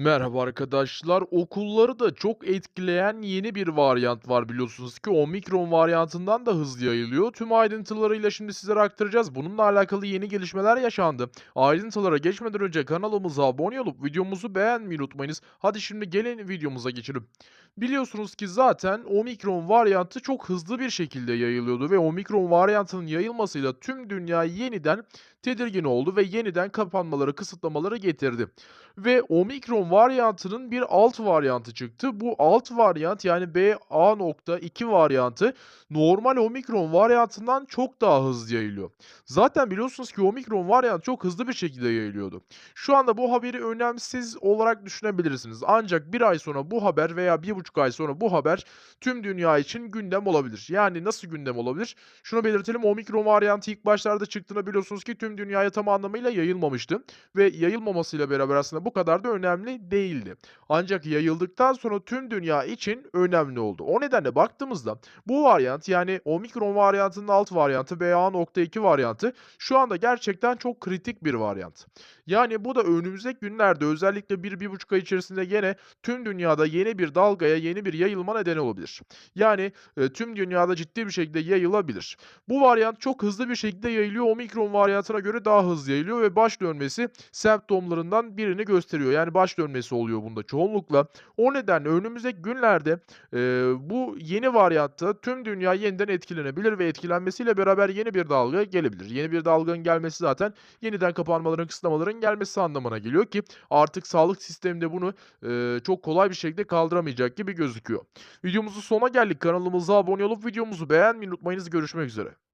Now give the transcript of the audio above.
Merhaba arkadaşlar. Okulları da çok etkileyen yeni bir varyant var biliyorsunuz ki omikron varyantından da hızlı yayılıyor. Tüm ayrıntılarıyla şimdi sizlere aktaracağız. Bununla alakalı yeni gelişmeler yaşandı. Ayrıntılara geçmeden önce kanalımıza abone olup videomuzu beğenmeyi unutmayınız. Hadi şimdi gelin videomuza geçelim. Biliyorsunuz ki zaten omikron varyantı çok hızlı bir şekilde yayılıyordu ve omikron varyantının yayılmasıyla tüm dünya yeniden tedirgin oldu ve yeniden kapanmaları, kısıtlamaları getirdi. Ve omikron varyantının bir alt varyantı çıktı. Bu alt varyant yani BA.2 varyantı normal omikron varyantından çok daha hızlı yayılıyor. Zaten biliyorsunuz ki omikron varyantı çok hızlı bir şekilde yayılıyordu. Şu anda bu haberi önemsiz olarak düşünebilirsiniz. Ancak bir ay sonra bu haber veya bir buçuk ay sonra bu haber tüm dünya için gündem olabilir. Yani nasıl gündem olabilir? Şunu belirtelim omikron varyantı ilk başlarda çıktığında biliyorsunuz ki tüm dünyaya tam anlamıyla yayılmamıştı. Ve yayılmamasıyla beraber aslında bu kadar da önemli değildi. Ancak yayıldıktan sonra tüm dünya için önemli oldu. O nedenle baktığımızda bu varyant yani omikron varyantının alt varyantı BA.2 varyantı şu anda gerçekten çok kritik bir varyant. Yani bu da önümüzdeki günlerde özellikle bir bir buçuk ay içerisinde gene tüm dünyada yeni bir dalgaya, yeni bir yayılma nedeni olabilir. Yani e, tüm dünyada ciddi bir şekilde yayılabilir. Bu varyant çok hızlı bir şekilde yayılıyor. Omikron varyantına göre daha hızlı yayılıyor ve baş dönmesi semptomlarından birini gösteriyor. Yani baş dönmesi oluyor bunda çoğunlukla. O nedenle önümüzdeki günlerde e, bu yeni varyantta tüm dünya yeniden etkilenebilir ve etkilenmesiyle beraber yeni bir dalga gelebilir. Yeni bir dalganın gelmesi zaten yeniden kapanmaların, kısıtlamaların gelmesi anlamına geliyor ki artık sağlık sisteminde bunu e, çok kolay bir şekilde kaldıramayacak gibi gözüküyor. Videomuzun sonuna geldik. Kanalımıza abone olup videomuzu beğenmeyi unutmayınız. Görüşmek üzere.